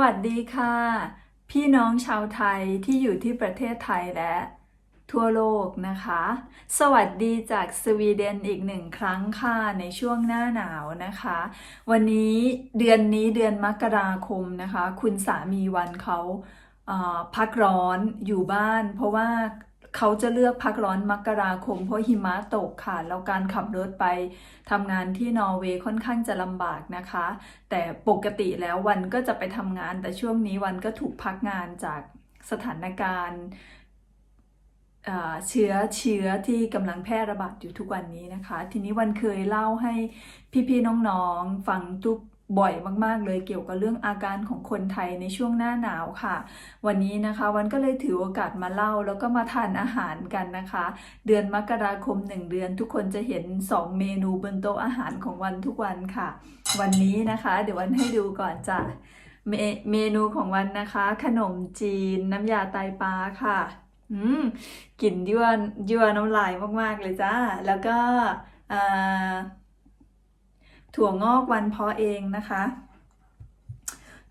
วัสดีค่ะ พี่น้องชาวไทยที่อยู่ที่ประเทศไทยและ ทั่วโลกนะคะ สวัสดีจากสวีเดนอีกหนึ่งครั้งค่ะในช่วงหน้าหนาวนะคะ วันนี้เดือนนี้เดือนมกราคมนะคะ คุณสามีวันเขาพักร้อนอยู่บ้าน เพราะว่า เขาจะเลือกพักร้อนมกราคมเพราะหิมะตกค่ะ แล้วการขับรถไปทำงานที่นอร์เวย์ค่อนข้างจะลำบากนะคะ แต่ปกติแล้ววันก็จะไปทำงาน แต่ช่วงนี้วันก็ถูกพักงานจากสถานการณ์เอ่อเชื้อเชื้อที่กำลังแพร่ระบาดอยู่ทุกวันนี้นะคะ ทีนี้วันเคยเล่าให้พี่ๆน้องๆ ฟังทุก บ่อยมากๆ เลยเกี่ยวกับเรื่องอาการของคนไทยในช่วงหน้าหนาวค่ะ วันนี้นะคะวันก็เลยถือโอกาสมาเล่าแล้วก็มาทานอาหารกันนะคะ เดือนมกราคมหนึ่งเดือน ทุกคนจะเห็น 2 เมนูบนโต๊ะอาหารของวันทุกวันค่ะ วันนี้นะคะ เดี๋ยววันให้ดูก่อนจ้ะเมเมนูของวันนะคะ ขนมจีนน้ำยาไตปลาค่ะอืมกลิ่นยั่วยั่วน้ำลายมากๆเลยจ้าแล้วก็อ่า ถั่วงอกวันเพาะเองนะคะ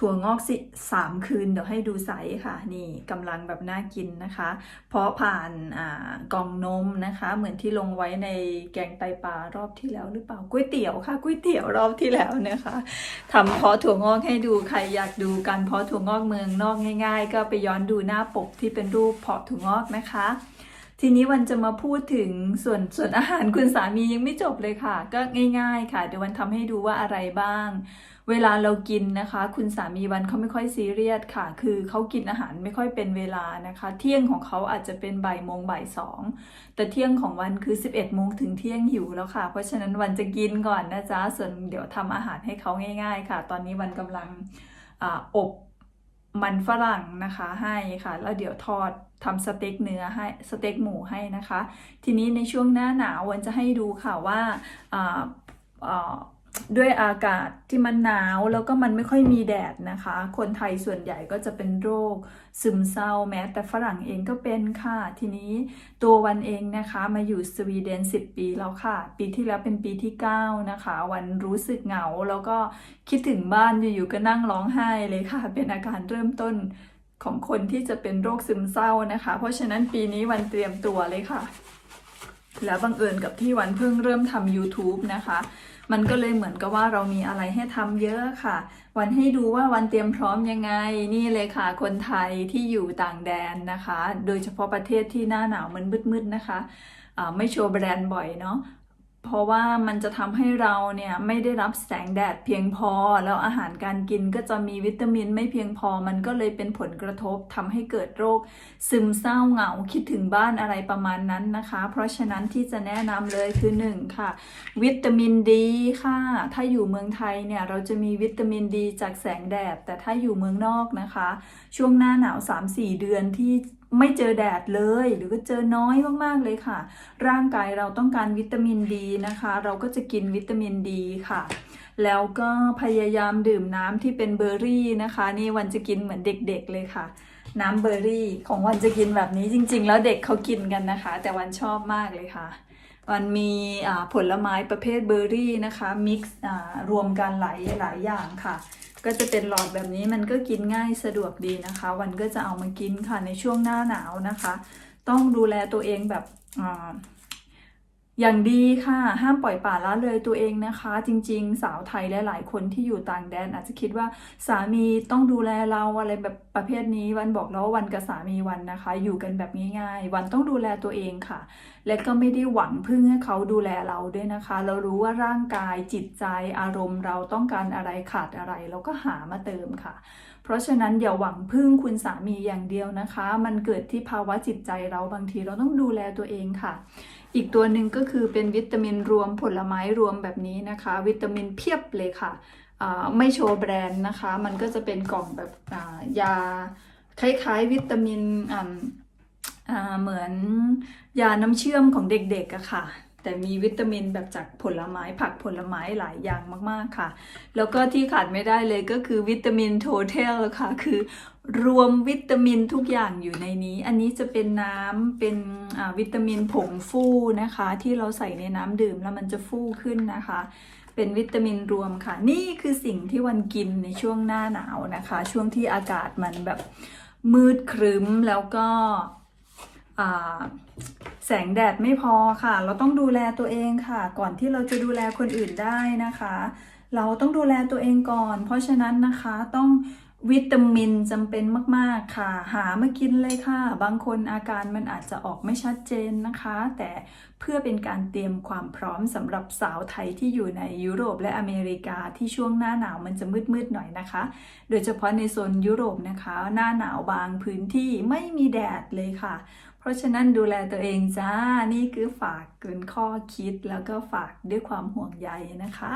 ถั่วงอกสิสามคืนเดี๋ยวให้ดูไซส์ค่ะ นี่กำลังแบบน่ากินนะคะ เพราะผ่านอ่ากล่องนมนะคะ เหมือนที่ลงไว้ในแกงไตปลารอบที่แล้วหรือเปล่าก๋วยเตี๋ยวค่ะก๋วยเตี๋ยวรอบที่แล้วนะคะทำเพาะถั่วงอกให้ดูใครอยากดูการเพาะถั่วงอกเมืองนอกง่าย ๆ ก็ไปย้อนดูหน้าปกที่เป็นรูปเพาะถั่วงอกนะคะ ทีนี้วันจะมาพูดถึงส่วนส่วนอาหารคุณสามียังไม่จบเลยค่ะ ก็ง่าย ๆ ค่ะ เดี๋ยววันทำให้ดูว่าอะไรบ้าง เวลาเรากินนะคะ คุณสามีวันเขาไม่ค่อยซีเรียสค่ะ คือเขากินอาหารไม่ค่อยเป็นเวลานะคะ เที่ยงของเขาอาจจะเป็นบ่ายโมงบ่ายสองแต่เที่ยงของวันคือ 11โมงถึงเที่ยงหิวแล้วค่ะ เพราะฉะนั้นวันจะกินก่อนนะจ๊ะส่วนเดี๋ยวทำอาหารให้เขาง่าย ๆ ค่ะ ตอนนี้วันกำลังออบมันฝรั่งนะคะให้ค่ะ แล้วเดี๋ยวทอด ทำสเต็กเนื้อให้สเต็กหมูให้นะคะ ทีนี้ในช่วงหน้าหนาววันจะให้ดูค่ะว่าด้วยอากาศที่มันหนาวแล้วก็มันไม่ค่อยมีแดดนะคะ คนไทยส่วนใหญ่ก็จะเป็นโรค ซึมเศร้าแม้แต่ฝรั่งเองก็เป็นค่ะ ทีนี้ตัววันเองนะคะมาอยู่สวีเดน 10 ปีแล้วค่ะ ปีที่แล้วเป็นปีที่ 9 นะคะ วันรู้สึกเหงาแล้วก็คิดถึงบ้านอยู่ๆก็นั่งร้องไห้เลยค่ะ เป็นอาการเริ่มต้น ของคนที่จะเป็นโรคซึมเศร้านะคะ เพราะฉะนั้นปีนี้วันเตรียมตัวเลยค่ะ แล้วบังเอิญกับที่วันเพิ่งเริ่มทำ YouTube นะคะ มันก็เลยเหมือนกับว่าเรามีอะไรให้ทำเยอะค่ะ วันให้ดูว่าวันเตรียมพร้อมยังไง นี่เลยค่ะ คนไทยที่อยู่ต่างแดนนะคะ โดยเฉพาะประเทศที่หน้าหนาวมันมืดๆนะคะ ไม่โชว์แบรนด์บ่อยเนาะ เพราะว่ามันจะทำให้เราเนี่ยไม่ได้รับแสงแดดเพียงพอ แล้วอาหารการกินก็จะมีวิตามินไม่เพียงพอ มันก็เลยเป็นผลกระทบทำให้เกิดโรค ซึมเศร้าเหงาคิดถึงบ้านอะไรประมาณนั้นนะคะ เพราะฉะนั้นที่จะแนะนำเลยคือ 1 ค่ะ วิตามินดีค่ะ ถ้าอยู่เมืองไทยเนี่ยเราจะมีวิตามินดีจากแสงแดด แต่ถ้าอยู่เมืองนอกนะคะ ช่วงหน้าหนาว 3-4 เดือนที่ไม่เจอแดดเลย หรือก็เจอน้อยมากๆเลยค่ะ ร่างกายเราต้องการวิตามินดีนะคะ เราก็จะกินวิตามินดีค่ะ แล้วก็พยายามดื่มน้ำที่เป็นเบอร์รี่นะคะ นี่วันจะกินเหมือนเด็กๆเลยค่ะ น้ำเบอร์รี่ของวันจะกินแบบนี้จริง ๆ แล้วเด็กเขากินกันนะคะ แต่วันชอบมากเลยค่ะ มันมีผลไม้ประเภทเบอร์รี่นะคะมิกซ์รวมกันหลายหลายอย่างค่ะ ก็จะเป็นหลอดแบบนี้มันก็กินง่ายสะดวกดีนะคะ วันก็จะเอามากินค่ะในช่วงหน้าหนาวนะคะ ต้องดูแลตัวเองแบบ อย่างดีค่ะ ห้ามปล่อยปละละเลยตัวเองนะคะ จริง ๆ สาวไทยหลาย ๆ คนที่อยู่ต่างแดน อาจจะคิดว่าสามีต้องดูแลเราอะไรแบบประเภทนี้วันบอกแล้ววันกับสามีวันนะคะ อยู่กันแบบง่ายๆ วันต้องดูแลตัวเองค่ะ และก็ไม่ได้หวังพึ่งให้เขาดูแลเราด้วยนะคะ เรารู้ว่าร่างกายจิตใจอารมณ์เราต้องการอะไรขาดอะไรเราก็หามาเติมค่ะ เพราะฉะนั้นอย่าหวังพึ่งคุณสามีอย่างเดียวนะคะ มันเกิดที่ภาวะจิตใจเราบางทีเราต้องดูแลตัวเองค่ะอีกตัวหนึ่งก็คือเป็นวิตามินรวมผลไม้รวมแบบนี้นะคะ วิตามินเพียบเลยค่ะ ไม่โชว์แบรนด์นะคะ มันก็จะเป็นกล่องแบบยาคล้ายๆ วิตามินเหมือนยาน้ำเชื่อมของเด็กๆอะค่ะ แต่มีวิตามินแบบจากผลไม้ผักผลไม้หลายอย่างมากๆค่ะ แล้วก็ที่ขาดไม่ได้เลยก็คือวิตามินโทเทลค่ะ คือรวมวิตามินทุกอย่างอยู่ในนี้ อันนี้จะเป็นน้ำเป็นวิตามินผงฟูนะคะ ที่เราใส่ในน้ำดื่มแล้วมันจะฟูขึ้นนะคะ เป็นวิตามินรวมค่ะ นี่คือสิ่งที่วันกินในช่วงหน้าหนาวนะคะ ช่วงที่อากาศมันแบบมืดครึ้มแล้วก็ แสงแดดไม่พอค่ะ เราต้องดูแลตัวเองค่ะ ก่อนที่เราจะดูแลคนอื่นได้นะคะ เราต้องดูแลตัวเองก่อน เพราะฉะนั้นนะคะต้องวิตามินจำเป็นมาก ๆ ค่ะ หามากินเลยค่ะ บางคนอาการมันอาจจะออกไม่ชัดเจนนะคะ แต่เพื่อเป็นการเตรียมความพร้อมสำหรับสาวไทยที่อยู่ในยุโรปและอเมริกาที่ช่วงหน้าหนาวมันจะมืด ๆ หน่อยนะคะ โดยเฉพาะในโซนยุโรปนะคะ หน้าหนาวบางพื้นที่ไม่มีแดดเลยค่ะ ราะฉะนั้นดูแลตัวเองจ้า นี่คือฝากเกินข้อคิดแล้วก็ฝากด้วยความห่วงใยนะคะ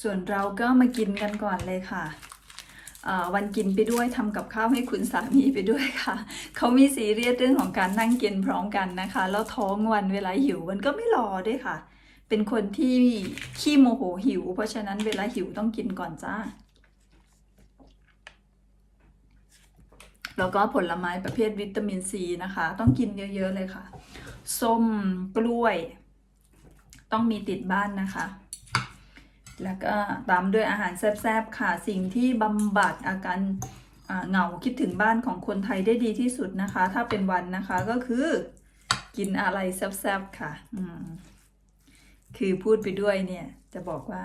ส่วนเราก็มากินกันก่อนเลยค่ะ วันกินไปด้วยทำกับข้าวให้คุณสามีไปด้วยค่ะ เขามีซีเรียสเรื่องของการนั่งกินพร้อมกันนะคะ แล้วท้องวันเวลาหิวมันก็ไม่รอด้วยค่ะ เป็นคนที่ขี้โมโหหิว เพราะฉะนั้นเวลาหิวต้องกินก่อนจ้า แล้วก็ผลไม้ประเภทวิตามินซีนะคะ ต้องกินเยอะๆเลยค่ะ ส้มกล้วย ต้องมีติดบ้านนะคะ แล้วก็ตามด้วยอาหารแซ่บๆค่ะ สิ่งที่บำบัดอาการเหงาคิดถึงบ้านของคนไทยได้ดีที่สุดนะคะ ถ้าเป็นวันนะคะก็คือกินอะไรแซ่บๆค่ะ อืมคือพูดไปด้วยเนี่ยจะบอกว่า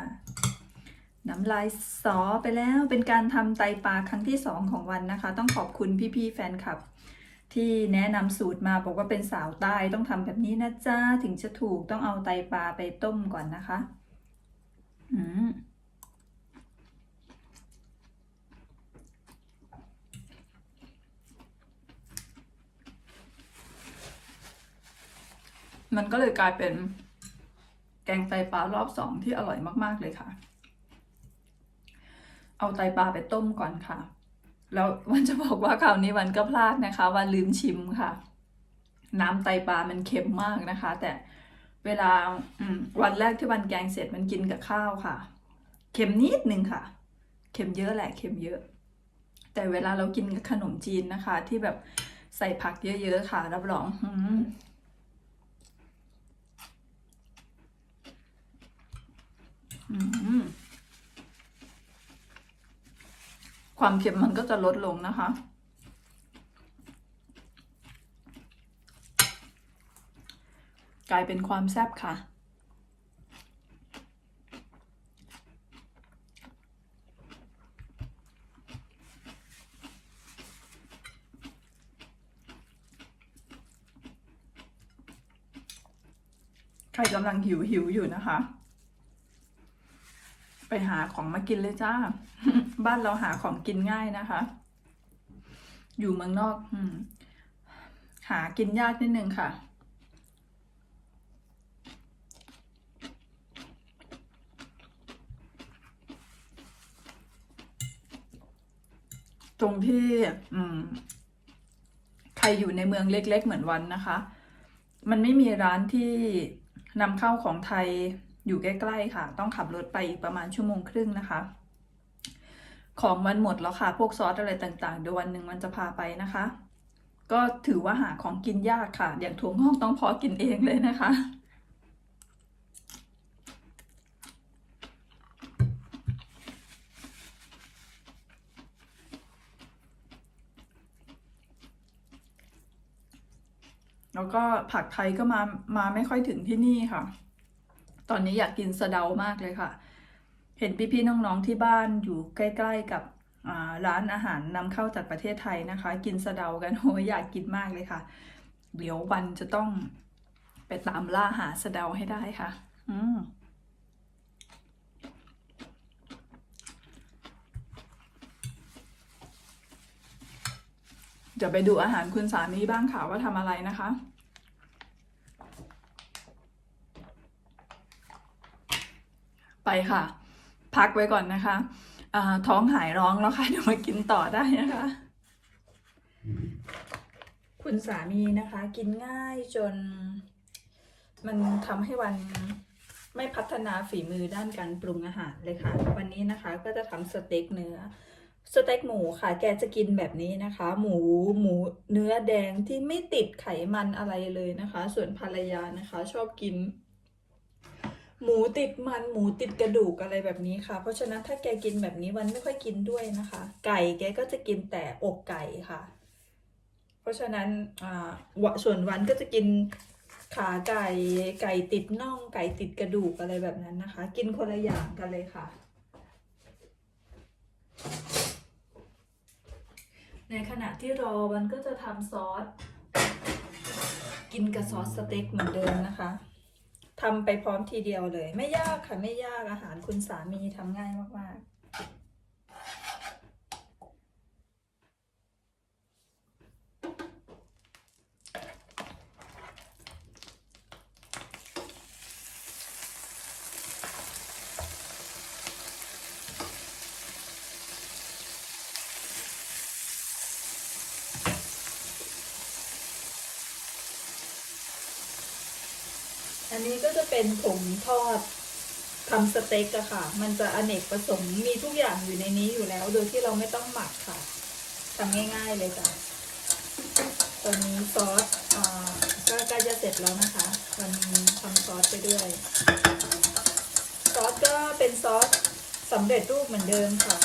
น้ำลายสอไปแล้วเป็นการทำไตปลาครั้งที่สองของวันนะคะ ต้องขอบคุณพี่ๆแฟนคลับ ที่แนะนำสูตรมาบอกว่าเป็นสาวใต้ต้องทำแบบนี้นะจ๊ะถึงจะถูกต้องเอาไตปลาไปต้มก่อนนะคะ อืมมันก็เลยกลายเป็นแกงไตปลารอบสองที่อร่อยมากๆเลยค่ะ เอาไตปลาไปต้มก่อนค่ะ แล้ววันจะบอกว่าคราวนี้วันก็พลาดนะคะ วันลืมชิมค่ะ น้ำไตปลามันเค็มมากนะคะ แต่ เวลาวันแรกที่วันแกงเสร็จมันกินกับข้าวค่ะ เค็มนิดนึงค่ะ เค็มเยอะแหละเค็มเยอะ แต่เวลาเรากินกับขนมจีนนะคะ ที่แบบใส่ผักเยอะๆค่ะ รับรองอืความเค็มมันก็จะลดลงนะคะ กลายเป็นความแซ่บค่ะ ใครกำลังหิวหิวอยู่นะคะ ไปหาของมากินเลยจ้า บ้านเราหาของกินง่ายนะคะ อยู่เมืองนอกหากินยากนิดนึงค่ะ ตรงที่ใครอยู่ในเมืองเล็ก ๆ เหมือนวันนะคะ มันไม่มีร้านที่นำเข้าของไทยอยู่ใกล้ๆค่ะ ต้องขับรถไปอีกประมาณชั่วโมงครึ่งนะคะ ของมันหมดแล้วค่ะ พวกซอสอะไรต่างๆเดี๋ยววันหนึ่งมันจะพาไปนะคะ ก็ถือว่าหาของกินยากค่ะ อย่างถั่วงอกต้องพอกินเองเลยนะคะ แล้วก็ผักไทยก็มามาไม่ค่อยถึงที่นี่ค่ะ ตอนนี้อยากกินสะเดามากเลยค่ะ เห็นพี่ๆน้องๆที่บ้านอยู่ใกล้ ๆ กับร้านอาหารนำเข้าจากประเทศไทยนะคะ กินสะเดากันโอ้ยอยากกินมากเลยค่ะ เดี๋ยววันจะต้องไปตามล่าหาสะเดาให้ได้ค่ะ อืม เดี๋ยวไปดูอาหารคุณสามีบ้างค่ะว่าทำอะไรนะคะ ไปค่ะ พักไว้ก่อนนะคะอ่าท้องหายร้องแล้วค่ะเดี๋ยวมากินต่อได้นะคะ คุณสามีนะคะ กินง่ายจน มันทำให้วันไม่พัฒนาฝีมือด้านการปรุงอาหารเลยค่ะ วันนี้นะคะก็จะทำสเต็กเนื้อ สเต็กหมูค่ะ แกจะกินแบบนี้นะคะ หมูหมูเนื้อแดงที่ไม่ติดไขมันอะไรเลยนะคะ ส่วนภรรยานะคะ ชอบกิน หมูติดมันหมูติดกระดูกอะไรแบบนี้ค่ะ เพราะฉะนั้นถ้าแกกินแบบนี้วันไม่ค่อยกินด้วยนะคะ ไก่แกก็จะกินแต่อกไก่ค่ะ เพราะฉะนั้นอ่าส่วนวันก็จะกินขาไก่ไก่ติดน่องไก่ติดกระดูกอะไรแบบนั้นนะคะ กินคนละอย่างกันเลยค่ะ ในขณะที่รอวันก็จะทำซอส กินกับซอสสเต็กเหมือนเดิมนะคะทำไปพร้อมทีเดียวเลย ไม่ยากค่ะ ไม่ยากอาหารคุณสามีทำง่ายมากๆ ก็จะเป็นผงทอดทำสเต็กอะค่ะ มันจะอเนกประสงค์มีทุกอย่างอยู่ในนี้อยู่แล้ว โดยที่เราไม่ต้องหมักค่ะทำง่ายๆเลยจ้ะตอนนี้ซอสอ่าก็ใกล้จะเสร็จแล้วนะคะวันนี้ทำซอสไปด้วย ซอสก็เป็นซอสสำเร็จรูปเหมือนเดิมค่ะ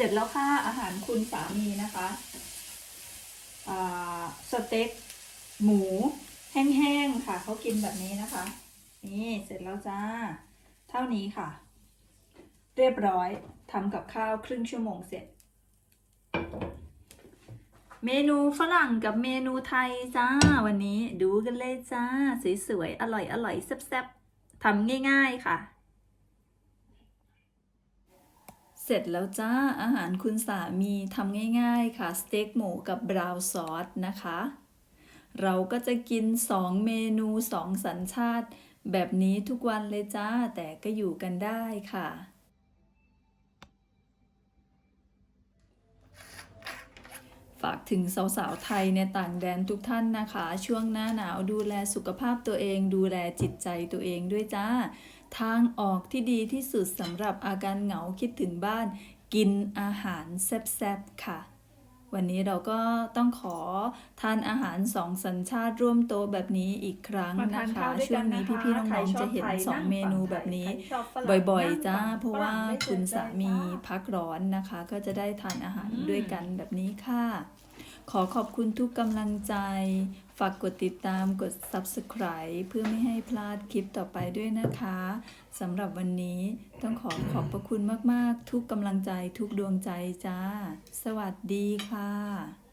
เสร็จแล้วค่ะอาหารคุณสามีนะคะสเต็กหมูแห้งๆค่ะเขากินแบบนี้นะคะ นี่เสร็จแล้วจ้า เท่านี้ค่ะ เรียบร้อยทำกับข้าวครึ่งชั่วโมงเสร็จ เมนูฝรั่งกับเมนูไทยจ้า วันนี้ดูกันเลยจ้า สวยๆ อร่อยอร่อยๆแซ่บๆทำง่ายๆค่ะ เสร็จแล้วจ้าอาหารคุณสามีทำง่ายๆค่ะสเต็กหมูกับบราวน์ซอสนะคะ เราก็จะกิน 2 เมนู 2 สัญชาติ แบบนี้ทุกวันเลยจ้า แต่ก็อยู่กันได้ค่ะฝากถึงสาวๆ ไทยในต่างแดนทุกท่านนะคะ ช่วงหน้าหนาวดูแลสุขภาพตัวเอง ดูแลจิตใจตัวเองด้วยจ้า ทางออกที่ดีที่สุดสำหรับอาการเหงาคิดถึงบ้าน กินอาหารแซ่บๆ ค่ะ วันนี้เราก็ต้องขอทานอาหารสองสัญชาติร่วมโต๊ะแบบนี้อีกครั้งมาทานะนคะข้าวด้วยช่วกังนนี้นะคะพี่ๆน้ใครองชอบๆจะเห็นไทยสองนั่งเมนูฝั่งแบบนี้ไทยใครชอบฝรั่งบ่อยนั่งๆจ้าฝั่งเพราะว่าฝรั่งไม่คุณเชิญสามีได้จ้าพักร้อนนะคะ ก็จะได้ทานอาหารอืมด้วยกันแบบนี้ค่ะ ขอขอบคุณทุกกำลังใจ ฝากกดติดตามกด subscribe เพื่อไม่ให้พลาดคลิปต่อไปด้วยนะคะสำหรับวันนี้ต้องขอขอบพระคุณมาก ๆ ทุกกำลังใจทุกดวงใจจ้า สวัสดีค่ะ